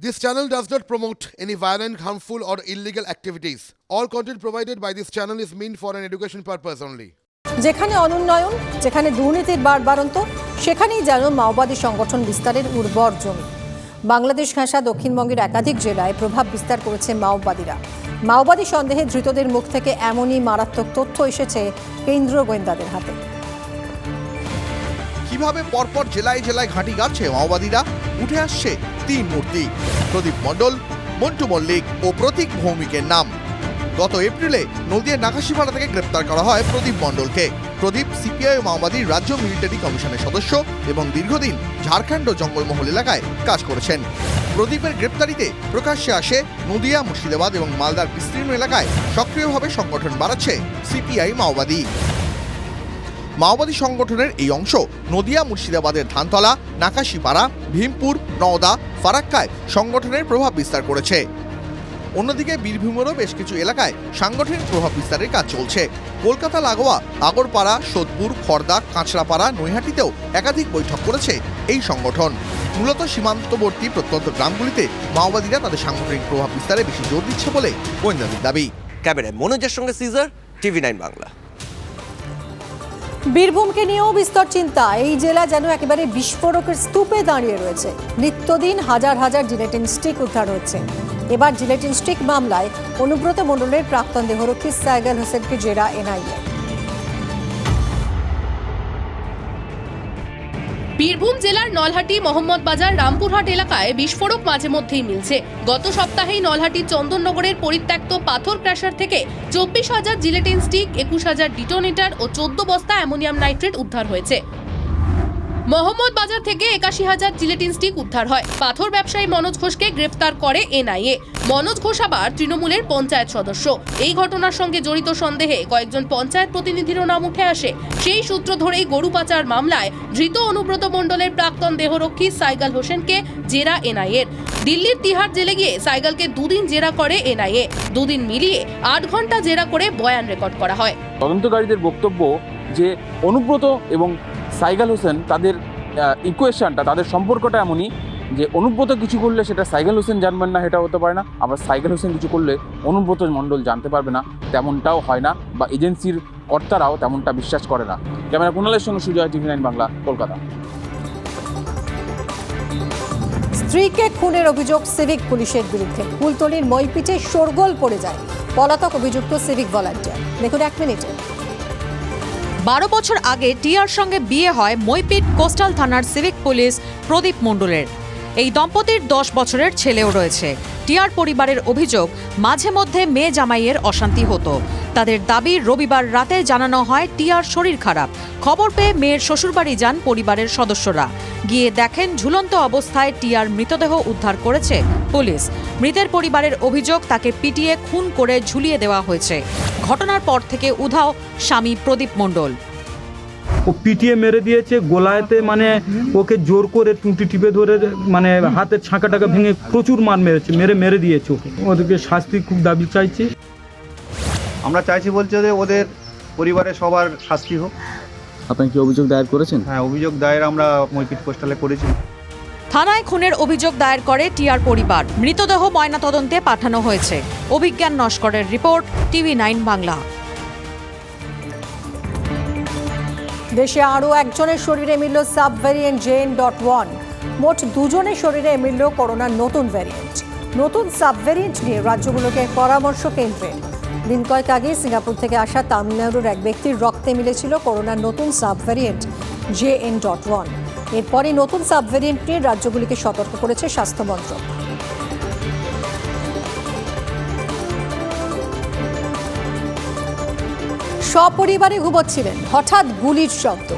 This channel does not promote any violent, harmful, or illegal activities. All content provided by this channel is meant for an education purpose only. যেখানে অনুন্নয়ন যেখানে দুর্নীতির বার বাড়ন্ত সেখানেই যেন মাওবাদী সংগঠন বিস্তারের উর্বর জমি বাংলাদেশ ঘাঁষা দক্ষিণবঙ্গের একাধিক জেলায় প্রভাব বিস্তার করেছে মাওবাদীরা মাওবাদী সন্দেহে ধৃতদের মুখ থেকে এমনই মারাত্মক তথ্য এসেছে কেন্দ্রীয় গোয়েন্দাদের হাতে কীভাবে পরপর জেলায় জেলায় ঘাঁটি গাচ্ছে মাওবাদীরা উঠে আসছে তিন মূর্তি। প্রদীপ মণ্ডল, মন্টু মল্লিক ও প্রতীক ভৌমিকের নাম। গত এপ্রিলে নদিয়ার নাকাশিপাড়া থেকে গ্রেপ্তার করা হয় প্রদীপ মণ্ডলকে। প্রদীপ সিপিআই মাওবাদীর রাজ্য মিলিটারি কমিশনের সদস্য এবং দীর্ঘদিন ঝাড়খণ্ড জঙ্গলমহল এলাকায় কাজ করেছেন। প্রদীপের গ্রেপ্তারিতে প্রকাশ্যে আসে নদিয়া, মুর্শিদাবাদ এবং মালদার বিস্তীর্ণ এলাকায় সক্রিয়ভাবে সংগঠন বাড়াচ্ছে সিপিআই মাওবাদী। মাওবাদী সংগঠনের এই অংশ নদিয়া মুর্শিদাবাদের ধানতলা, নাকাশিপাড়া, ভীমপুর, নওদা, ফারাক্কায় সংগঠনের প্রভাব বিস্তার করেছে। অন্যদিকে বীরভূমেরও বেশ কিছু এলাকায় সাংগঠনিক প্রভাব বিস্তারের কাজ চলছে। কলকাতা, লাগোয়া, আগরপাড়া, সোদপুর খড়দা কাঁচরাপাড়া, নৈহাটিতেও একাধিক বৈঠক করেছে এই সংগঠন। মূলত সীমান্তবর্তী প্রত্যন্ত গ্রামগুলিতে মাওবাদীরা তাদের সাংগঠনিক প্রভাব বিস্তারে বেশি জোর দিচ্ছে বলে গোয়েন্দাদের দাবি। ক্যামেরায় মনোজের সঙ্গে সিজার, টিভি নাইন বাংলা। বীরভূমকে নিয়েও বিস্তর চিন্তা। এই জেলা যেন একেবারে বিস্ফোরকের স্তূপে দাঁড়িয়ে রয়েছে। নিত্যদিন হাজার হাজার জিলেটিন স্টিক উদ্ধার হচ্ছে। এবার জিলেটিন স্টিক মামলায় অনুব্রত মণ্ডলের প্রাক্তন দেহরক্ষী সাইগাল হোসেনকে জেরা এনআইএ। বীরভূম জেলার নলহাটি, মোহাম্মদ বাজার, রামপুরহাট এলাকায় বিস্ফোরক মাঝে মধ্যেই মিলছে। গত সপ্তাহেই নলহাটি চন্দননগরের পরিত্যক্ত পাথর ক্র্যাশার থেকে চব্বিশ হাজার জিলেটিন স্টিক, একুশ হাজার ডিটোনেটার ও চোদ্দ বস্তা অ্যামোনিয়াম নাইট্রেট উদ্ধার হয়েছে। মোহাম্মদ বাজার থেকে একাশি হাজার জিলেটিন স্টিক উদ্ধার হয়। পাথর ব্যবসায়ী মনোজ ঘোষকে গ্রেফতার করে এনআইএ। মনোজ ঘোষ আবার তৃণমূলের পঞ্চায়েত সদস্য। এই ঘটনার সঙ্গে জড়িত সন্দেহে কয়েকজন পঞ্চায়েত প্রতিনিধিরও নাম উঠে আসে। সেই সূত্র ধরেই গরু পাচার মামলায় ধৃত অনুব্রত মণ্ডলের প্রাক্তন দেহরক্ষী সাইগাল হোসেনকে জেরা এনআইএর। দিল্লির তিহার জেলে গিয়ে সাইগালকে দুদিন জেরা করে এনআইএ। দুদিন মিলিয়ে আট ঘণ্টা জেরা করে বয়ান রেকর্ড করা হয়। তদন্তকারীদের বক্তব্য যে অনুব্রত এবং সাইগাল হোসেন তাদের ইকুয়েশনটা তাদের সম্পর্কটা এমনই যে অনুব্রত কিছু করলে সেটা সাইগাল হোসেন জানবেন না, সেটা হতে পারে না। আবার সাইগাল হোসেন কিছু করলে অনুব্রত মণ্ডল জানতে পারবে না, তেমনটাও হয় না বা এজেন্সির কর্তারাও তেমনটা বিশ্বাস করে না। ক্যামেরা কুণালের সঙ্গে সুজয়, টিভি নাইন বাংলা, কলকাতা। স্ত্রীকে খুনের অভিযোগ সিভিক পুলিশের বিরুদ্ধে। কুলতলির মইপিটে শোরগোল পড়ে যায়। পলাতক অভিযুক্ত সিভিক ভলান্টিয়ার। দেখুন এক মিনিটে। বারো বছর আগে টিয়ার সঙ্গে বিয়ে হয় মইপিট কোস্টাল থানার সিভিক পুলিশ প্রদীপ মণ্ডলের। এই দম্পতির দশ বছরের ছেলেও রয়েছে। টিয়ার পরিবারের অভিযোগ, মাঝে মধ্যে মেয়ে জামাইয়ের অশান্তি হতো। তাদের দাবি রবিবার রাতে জানানো হয়, টিয়ার শরীর খারাপ। খবর পেয়ে মেয়ের শ্বশুরবাড়ি যান পরিবারের সদস্যরা। গিয়ে দেখেন ঝুলন্ত অবস্থায় টিয়ার মৃতদেহ উদ্ধার করেছে পুলিশ। মৃতের পরিবারের অভিযোগ তাকে পিটিয়ে খুন করে ঝুলিয়ে দেওয়া হয়েছে। ঘটনার পর থেকে উধাও স্বামী প্রদীপ মণ্ডল। ও পিটিয়ে মেরে দিয়েছে, গোলায়তে মানে ওকে জোর করে টুটি টিপে ধরে মানে হাতের ছাঁকাটাকে ভেঙে প্রচুর মার মেরেছে, মেরে মেরে দিয়েছে ওদেরকে শাস্তি খুব দাবি চাইছি। আমরা চাইছি বলছে যে ওদের পরিবারের সবার শাস্তি হোক। আপনি কি অভিযোগ দায়ের করেছেন? হ্যাঁ অভিযোগ দায়ের আমরা মৈপিট পোস্টালে করেছি। থানায় খুনের অভিযোগ দায়ের করে টিয়ার পরিবার। মৃতদেহ ময়নাতদন্তে পাঠানো হয়েছে। অভিজ্ঞান নস্করের রিপোর্ট টিভি নাইন বাংলা। দেশে আরও একজনের শরীরে মিলল sub variant J N dot one. মোট দুজনের শরীরে মিলল করোনার নতুন ভ্যারিয়েন্ট। নতুন সাব ভ্যারিয়েন্ট নিয়ে রাজ্যগুলোকে পরামর্শ কেন্দ্রের দিন কয়েক আগে সিঙ্গাপুর থেকে আসা তামিলনাড়ুর এক ব্যক্তির রক্তে মিলেছিল করোনার নতুন sub variant J N dot one. এরপরই নতুন সাব ভ্যারিয়েন্ট নিয়ে রাজ্যগুলিকে সতর্ক করেছে স্বাস্থ্য মন্ত্রক। সপরিবারে ঘুমোচ্ছিলেন। হঠাৎ গুলির শব্দ।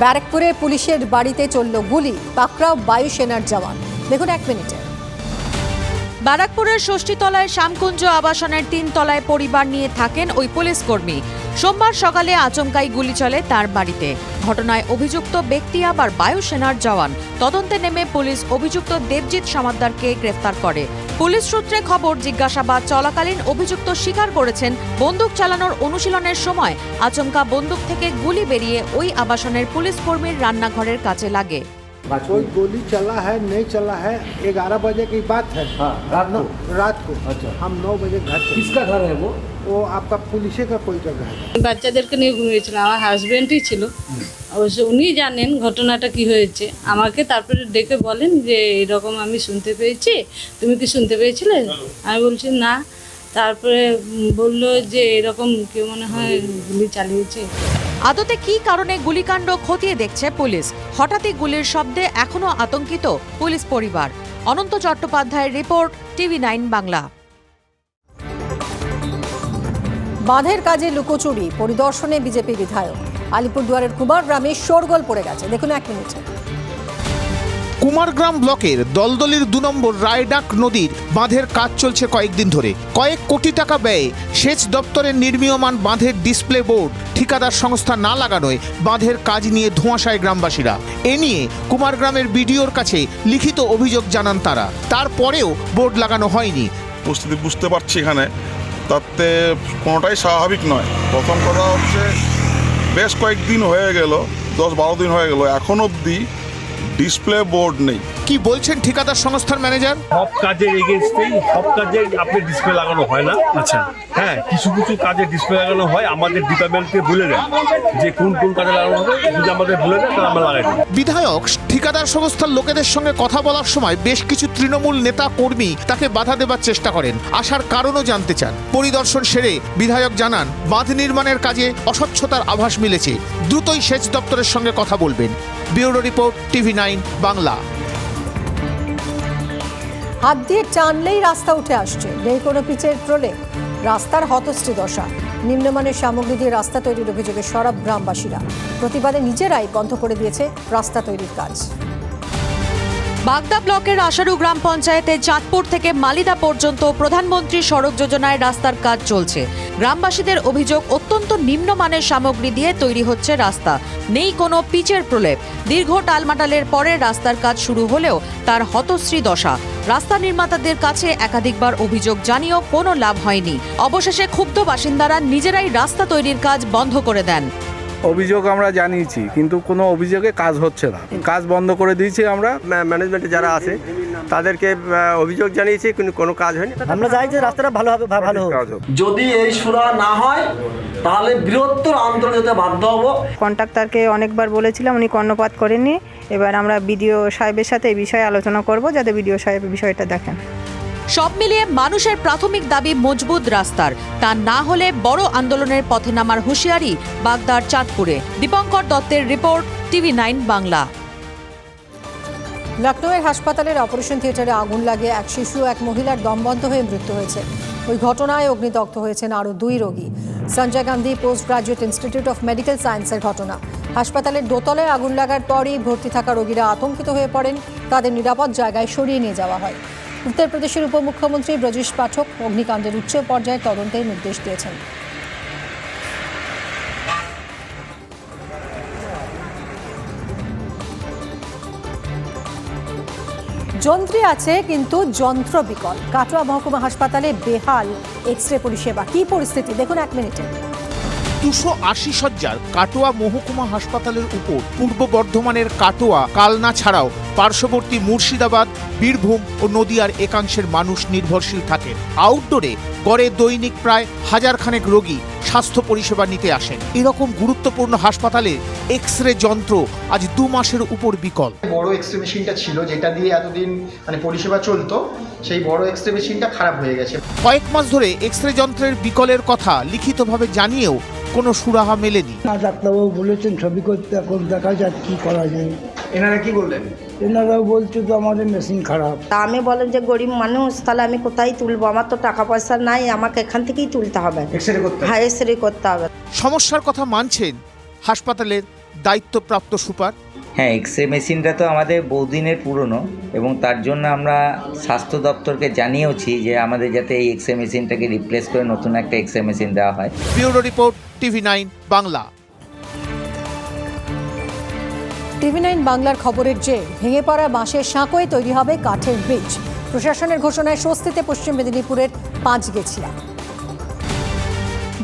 ব্যারাকপুরে পুলিশের বাড়িতে চলল গুলি। পাকড়াও বায়ুসেনার জওয়ান। দেখুন এক মিনিটে। ব্যারাকপুরের ষষ্ঠীতলায় শ্যামকুঞ্জ আবাসনের তিন তলায় পরিবার নিয়ে থাকেন ওই পুলিশ কর্মী। সোমবার সকালে আচমকাই গুলি চলে তার বাড়িতে। ঘটনায় অভিযুক্ত ব্যক্তি আবার বায়ুসেনার জওয়ান। তদন্তে নেমে পুলিশ অভিযুক্ত দেবজিৎ সামাদ্দারকে গ্রেফতার করে। পুলিশ সূত্রে খবর, জিজ্ঞাসাবাদ চলাকালীন অভিযুক্ত স্বীকার করেছেন, বন্দুক চালানোর অনুশীলনের সময় আচমকা বন্দুক থেকে গুলি বেরিয়ে ওই আবাসনের পুলিশ কর্মীর রান্নাঘরের কাছে লাগে। कोई गोली चला है नहीं चला है ग्यारह बजे की बात है हाँ, रात को रात को अच्छा हम नौ बजे घर किसका घर है वो वो आपका पुलिस का कोई का घर है বাচ্চাদেরকে নিয়ে ঘুমিয়েছিলাম আমার হাজব্যান্ডই ছিল অবশ্য উনি জানেন ঘটনাটা কি হয়েছে আমাকে তারপরে ডেকে বলেন যে এরকম আমি শুনতে পেয়েছি তুমি কি শুনতে পেয়েছিলে আমি বলছি না তারপরে বলল যে এরকম কেউ মনে হয় গুলি চালিয়েছে। আদতে কী কারণে গুলিকাণ্ড খতিয়ে দেখছে পুলিশ? হঠাৎই গুলির শব্দে এখনও আতঙ্কিত পুলিশ পরিবার। অনন্ত চট্টোপাধ্যায়ের রিপোর্ট টিভি নাইন বাংলা। বাঁধের কাজে লুকোচুরি পরিদর্শনে বিজেপি বিধায়ক। আলিপুরদুয়ারের কুমার গ্রামে শোরগোল পড়ে গেছে। দেখুন এক মিনিটে। কুমারগ্রাম ব্লকের দলদলির দু নম্বর রায়ডাক নদীর বাঁধের কাজ চলছে কয়েকদিন ধরে। কয়েক কোটি টাকা ব্যয়ে সেচ দপ্তরের নির্মীয়মান বাঁধের ডিসপ্লে বোর্ড ঠিকাদার সংস্থা না লাগানোয় বাঁধের কাজ নিয়ে ধোঁয়াশায় গ্রামবাসীরা। এ নিয়ে কুমারগ্রামের বিডিওর কাছে লিখিত অভিযোগ জানান তারা। তারপরেও বোর্ড লাগানো হয়নি। পরিস্থিতি বুঝতে পারছি এখানে। তাতে কোনোটাই স্বাভাবিক নয়। প্রথম কথা হচ্ছে, বেশ কয়েকদিন হয়ে গেল, দশ বারো দিন হয়ে গেল। এখন অবধি ডিসপ্লে বোর্ড নেই। কি বলছেন ঠিকাদার সংস্থার ম্যানেজার? সব কাজের এগেনস্টেই সব কাজে আপনি ডিসপ্লে লাগানো হয় না। আচ্ছা। হ্যাঁ কিছু কিছু কাজে ডিসপ্লে লাগানো হয় আমাদের ডিপার্টমেন্টকে বলে দেয় যে কোন কোন কাজে লাগানো হবে যদি আমাদের বলে দেয় তাহলে আমরা লাগাই বিধায়ক ঠিকাদার সংস্থার লোকেদের সঙ্গে কথা বলার সময় বেশ কিছু তৃণমূল নেতা কর্মী তাকে বাধা দেবার চেষ্টা করেন আসার কারণও জানতে চান। পরিদর্শন সেরে বিধায়ক জানান, বাঁধ নির্মাণের কাজে অস্বচ্ছতার আভাস মিলেছে। দ্রুতই সেচ দপ্তরের সঙ্গে কথা বলবেন। Bureau report, TV nine, Bangla. হাত দিয়ে টানলেই রাস্তা উঠে আসছে, নেই কোনো পিচের প্রলেপ। রাস্তার হতশ্রী দশা। নিম্নমানের সামগ্রী দিয়ে রাস্তা তৈরির অভিযোগে সরব গ্রামবাসীরা। প্রতিবাদে নিজেরাই বন্ধ করে দিয়েছে রাস্তা তৈরির কাজ। বাগদা ব্লকের আশারু গ্রাম পঞ্চায়েতে চাঁদপুর থেকে মালিদা পর্যন্ত প্রধানমন্ত্রী সড়ক যোজনায় রাস্তার কাজ চলছে। গ্রামবাসীদের অভিযোগ অত্যন্ত নিম্নমানের সামগ্রী দিয়ে তৈরি হচ্ছে রাস্তা। নেই কোনো পিচের প্রলেপ। দীর্ঘ টালমাটালের পরে রাস্তার কাজ শুরু হলেও তার হতশ্রী দশা। রাস্তা নির্মাতাদের কাছে একাধিকবার অভিযোগ জানিয়েও কোনো লাভ হয়নি। অবশেষে ক্ষুব্ধ বাসিন্দারা নিজেরাই রাস্তা তৈরির কাজ বন্ধ করে দেন। অভিযোগ আমরা জানিয়েছি কিন্তু কোনো অভিযোগে কাজ হচ্ছে না। কাজ বন্ধ করে দিয়েছি আমরা। ম্যানেজমেন্টে যারা আছে তাদেরকে অভিযোগ জানিয়েছি কিন্তু কোনো কাজ হয়নি। আমরা চাই যে রাস্তাটা ভালো হবে ভালো হোক। যদি এই সুরা না হয় তাহলে বৃহত্তর আন্দোলন যেতে বাধ্য হব। কন্ট্রাক্টরকে অনেকবার বলেছিলাম উনি কর্ণপাত করেননি। এবার আমরা বিডিও সাহেবের সাথে এই বিষয়ে আলোচনা করব যাতে বিডিও সাহেব বিষয়টা দেখেন। সব মিলিয়ে মানুষের প্রাথমিক দাবি মজবুত রাস্তার। তা না হলে বড় আন্দোলনের পথে নামার হুঁশিয়ারি বাগদার চাঁদপুরে। দীপঙ্কর দত্তের রিপোর্ট, টিভি নাইন বাংলা। লখনৌয়ের হাসপাতালের অপারেশন থিয়েটারে আগুন লাগে এক শিশু এক মহিলার দমবন্ধ হয়ে মৃত্যু হয়েছে। ওই ঘটনায় অগ্নিদগ্ধ হয়েছেন আরও দুই রোগী। Sanjay Gandhi, post graduate institute of medical সায়েন্সের ঘটনা। হাসপাতালের দোতলায় আগুন লাগার পরই ভর্তি থাকা রোগীরা আতঙ্কিত হয়ে পড়েন। তাদের নিরাপদ জায়গায় সরিয়ে নিয়ে যাওয়া হয়। উত্তরপ্রদেশের উপমুখ্যমন্ত্রী ব্রজেশ পাঠক অগ্নিকাণ্ডের উচ্চ পর্যায়ে তদন্তের নির্দেশ দিয়েছেন। যন্ত্রী আছে কিন্তু যন্ত্র বিকল। কাটোয়া মহকুমা হাসপাতালে বেহাল এক্স রে পরিষেবা। কি পরিস্থিতি? দেখুন এক মিনিটে। দুশো আশি সজ্জার কাটোয়া মহকুমা হাসপাতালের উপর পূর্ব বর্ধমানের কাটোয়া, কালনা ছাড়াও পার্শ্ববর্তী মুর্শিদাবাদ বীরভূম ও নদিয়ার একাংশের মানুষ নির্ভরশীল থাকে। আউটডোরে গড়ে দৈনিক প্রায় হাজারখানেক রোগী স্বাস্থ্য পরিষেবা নিতে আসেন। এরকম গুরুত্বপূর্ণ হাসপাতালে এক্স রে যন্ত্র আজ দু মাসের উপর বিকল। বড় এক্স রে মেশিনটা ছিল যেটা দিয়ে এতদিন মানে পরিষেবা চলতো সেই বড় এক্স রে মেশিনটা খারাপ হয়ে গেছে। কয়েক মাস ধরে এক্স রে যন্ত্রের বিকলের কথা লিখিতভাবে জানিয়েও কোনো সুরাহা মেলেনি। ডাক্তারবাবু বলেছেন ছবি করতে এখন দেখা যাক কি করা যায়। এনারা কি বললেন? এনারাও বলছে তো আমাদের মেশিন খারাপ। তা আমি বলেন যে গরিব মানুষ তাহলে আমি কোথায় তুলবো? আমার তো টাকা পয়সা নাই আমাকে এখান থেকেই তুলতে হবে। এক্সরে করতে হ্যাঁ করতে হবে। সমস্যার কথা মানছেন হাসপাতালের দায়িত্বপ্রাপ্ত সুপার? হ্যাঁ এক্স রে মেশিনটা তো আমাদের বহুদিনের পুরনো এবং তার জন্য আমরা স্বাস্থ্য দপ্তরকে জানিয়েওছি যে আমাদের যাতে এই এক্স রে মেশিনটাকে রিপ্লেস করে নতুন একটা এক্স রে মেশিন দেওয়া হয়। Bureau report TV nine Bangla. TV nine বাংলার খবরের যে ভেঙে পড়া বাঁশের সাঁকোয় তৈরি হবে কাঠের ব্রিজ। প্রশাসনের ঘোষণায় স্বস্তিতে পশ্চিম মেদিনীপুরের পাঁচগেছিয়া।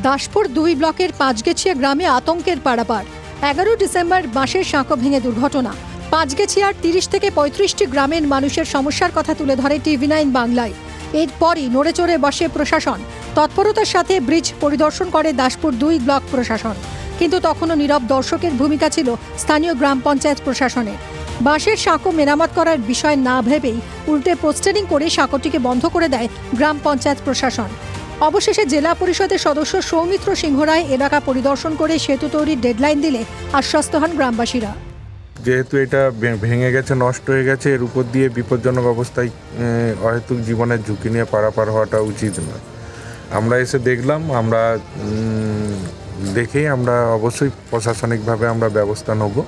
দাসপুর দুই ব্লকের পাঁচগেছিয়া গ্রামে আতঙ্কের পাড়াপাড় এগারো ডিসেম্বর বাঁশের সাঁকো ভেঙে দুর্ঘটনা। পাঁচগেছিয়ার তিরিশ থেকে পঁয়ত্রিশটি গ্রামের মানুষের সমস্যার কথা তুলে ধরে টিভি নাইন বাংলায়। এরপরই নড়ে চড়ে বসে প্রশাসন। তৎপরতার সাথে ব্রিজ পরিদর্শন করে দাসপুর দুই ব্লক প্রশাসন। কিন্তু তখনও নীরব দর্শকের ভূমিকা ছিল স্থানীয় গ্রাম পঞ্চায়েত প্রশাসনের। বাঁশের সাঁকো মেরামত করার বিষয় না ভেবেই উল্টে পোস্টারিং করে সাঁকোটিকে বন্ধ করে দেয় গ্রাম পঞ্চায়েত প্রশাসন। অবশেষে জেলা পরিষদের সদস্য সৌমিত্র সিংহ রায় এলাকা পরিদর্শন করে সেতু তৈরির ডেডলাইন দিলে আশ্বস্ত হন গ্রামবাসীরা। যেহেতু এটা ভেঙে গেছে, নষ্ট হয়ে গেছে, এর উপর দিয়ে বিপজ্জনক অবস্থায় অহেতুক জীবনের ঝুঁকি নিয়ে পারাপার হওয়াটা উচিত নয়। আমরা এসে দেখলাম, আমরা দেখেই আমরা অবশ্যই প্রশাসনিকভাবে আমরা ব্যবস্থা নেব।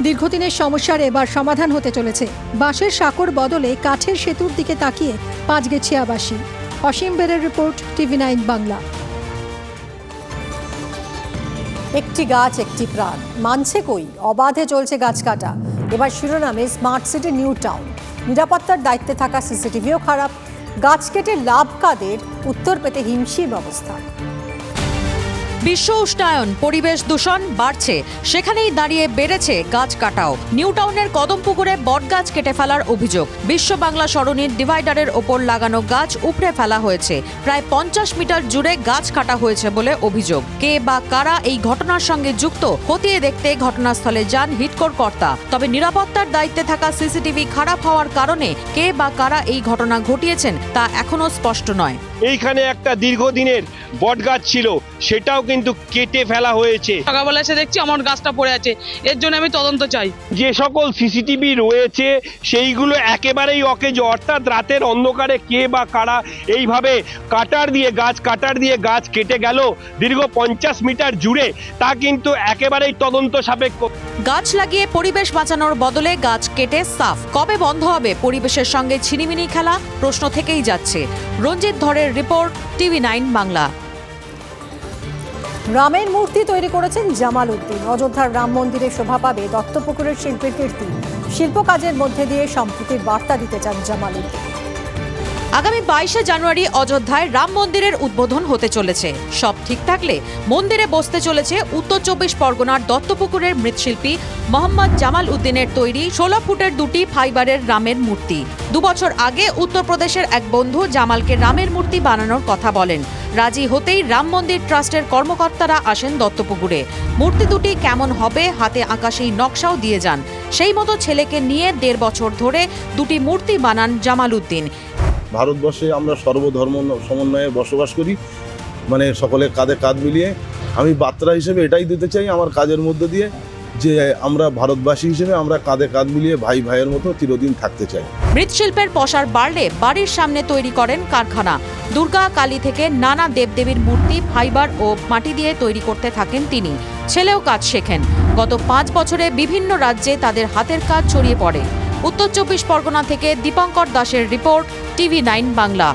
দীর্ঘদিনের সমস্যার এবার সমাধান হতে চলেছে। বাঁশের সাঁকোর বদলে কাঠের সেতুর দিকে তাকিয়ে পাঁচ পাঁচগেছিয়াবাসী। অসীম বেরের রিপোর্ট টিভি নাইন বাংলা। একটি গাছ একটি প্রাণ। মানছে কই? অবাধে চলছে গাছ কাটা। এবার শিরোনামে স্মার্ট সিটি নিউ টাউন। নিরাপত্তার দায়িত্বে থাকা সিসিটিভিও খারাপ। গাছ কেটে লাভ কাদের? উত্তর পেতে হিমশিম অবস্থা। বিশ্ব উষ্ণায়ন, পরিবেশ দূষণ বাড়ছে। সেখানেই দাঁড়িয়ে বেড়েছে গাছ কাটাও। নিউ টাউনের কদমপুকুরে বটগাছ কেটে ফেলার অভিযোগ। বিশ্ব বাংলা সরণির ডিভাইডারের ওপর লাগানো গাছ উপড়ে ফেলা হয়েছে। প্রায় পঞ্চাশ মিটার জুড়ে গাছ কাটা হয়েছে বলে অভিযোগ। কে বা কারা এই ঘটনার সঙ্গে যুক্ত, খতিয়ে দেখতে ঘটনাস্থলে যান হিটকোর কর্তা। তবে নিরাপত্তার দায়িত্বে থাকা সিসিটিভি খারাপ হওয়ার কারণে কে বা কারা এই ঘটনা ঘটিয়েছেন তা এখনও স্পষ্ট নয়। এইখানে একটা দীর্ঘদিনের বটগাছ ছিল, সেটাও কিন্তু কেটে ফেলা হয়েছে। সকালবেলা এসে দেখছি আমার গাছটা পড়ে আছে। এর জন্য আমি তদন্ত চাই। যে সকল সিসিটিভি রয়েছে সেইগুলো একেবারেই অকেজ। অর্থাৎ রাতের অন্ধকারে কে বা কারা এইভাবে কাটার দিয়ে গাছ কাটার দিয়ে গাছ কেটে গেল দীর্ঘ পঞ্চাশ মিটার জুড়ে তা কিন্তু একেবারেই তদন্ত সাপেক্ষ। গাছ লাগিয়ে পরিবেশ বাঁচানোর বদলে গাছ কেটে সাফ। কবে বন্ধ হবে পরিবেশের সঙ্গে ছিনিমিনি খেলা? প্রশ্ন থেকেই যাচ্ছে। রঞ্জিত ধরের রিপোর্ট টিভি নাইন বাংলা। রামের মূর্তি তৈরি করেছেন জামাল উদ্দিন। অযোধ্যার রাম মন্দিরে শোভা পাবে দত্তপুকুরের শিল্পের কীর্তি। শিল্প কাজের মধ্যে দিয়ে সম্প্রীতির বার্তা দিতে চান জামাল উদ্দিন। আগামী বাইশে জানুয়ারি অযোধ্যায় রাম মন্দিরের উদ্বোধন হতে চলেছে। সব ঠিক থাকলে মন্দিরে বসতে চলেছে উত্তর চব্বিশ পরগনার দত্তপুকুরের মৃৎশিল্পী মোহাম্মদ জামাল উদ্দিনের তৈরি ষোলো ফুটের দুটি ফাইবারের রামের মূর্তি। দুবছর আগে উত্তরপ্রদেশের এক বন্ধু জামালকে রামের মূর্তি বানানোর কথা বলেন। রাজি হতেই রাম মন্দির ট্রাস্টের কর্মকর্তারা আসেন দত্তপুকুরে। মূর্তি দুটি কেমন হবে, হাতে আঁকা সেই নকশাও দিয়ে যান। সেই মতো ছেলেকে নিয়ে দেড় বছর ধরে দুটি মূর্তি বানান জামাল উদ্দিন ভারতবর্ষে আমরা সর্বধর্ম সমন্বয়ে বসবাস করি মানে সকলে কাঁধে কাঁধ মিলিয়ে। আমি বার্তা হিসেবে এটাই দিতে চাই আমার কাজের মধ্যে দিয়ে। যে আমরা ভারতবাসী হিসেবে আমরা কাঁধে কাঁধ মিলিয়ে ভাই ভাইয়ের মতো চিরদিন থাকতে চাই। মৃৎশিল্পের পসার বাড়লে বাড়ির সামনে তৈরি করেন কারখানা। দুর্গা কালী থেকে নানা দেবদেবীর মূর্তি, ফাইবার ও মাটি দিয়ে তৈরি করতে থাকেন তিনি। ছেলেও কাজ শেখেন। গত পাঁচ বছরে বিভিন্ন রাজ্যে তাদের হাতের কাজ ছড়িয়ে পড়ে। উত্তর চব্বিশ পরগনা থেকে দীপঙ্কর দাসের রিপোর্ট, টিভি নাইন বাংলা।